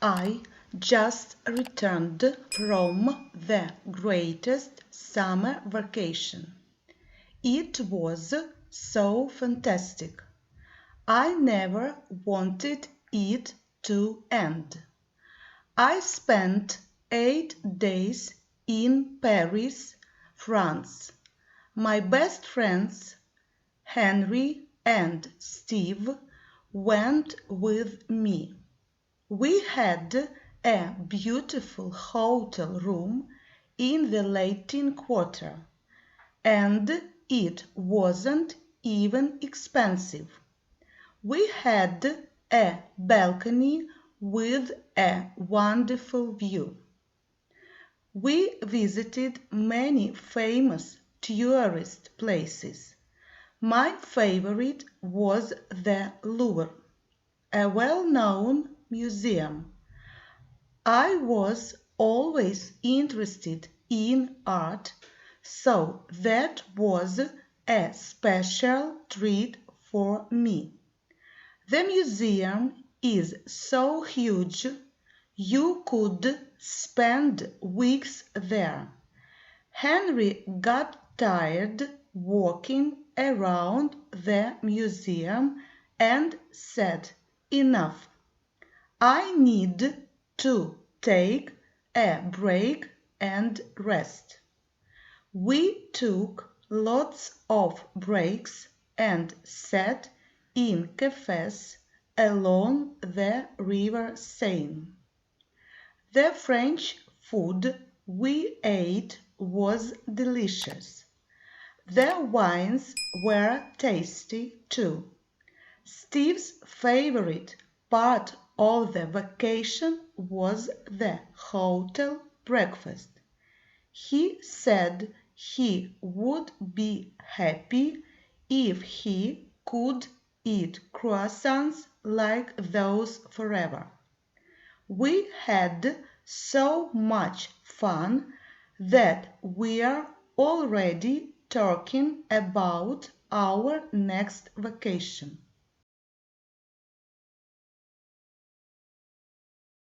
I just returned from the greatest summer vacation. It was so fantastic. I never wanted it to end. I spent eight days in Paris, France. My best friends, Henry and Steve, went with me. We had a beautiful hotel room in the Latin Quarter, and it wasn't even expensive. We had a balcony with a wonderful view. We visited many famous tourist places. My favorite was the Louvre, a well-known museum. I was always interested in art, so that was a special treat for me. The museum is so huge you could spend weeks there. Henry got tired walking around the museum and said, Enough. I need to take a break and rest. We took lots of breaks and sat in cafes along the river Seine. The French food we ate was delicious. The wines were tasty too. Steve's favorite part of the vacation was the hotel breakfast. He said he would be happy if he could eat croissants like those forever. We had so much fun that we're already talking about our next vacation.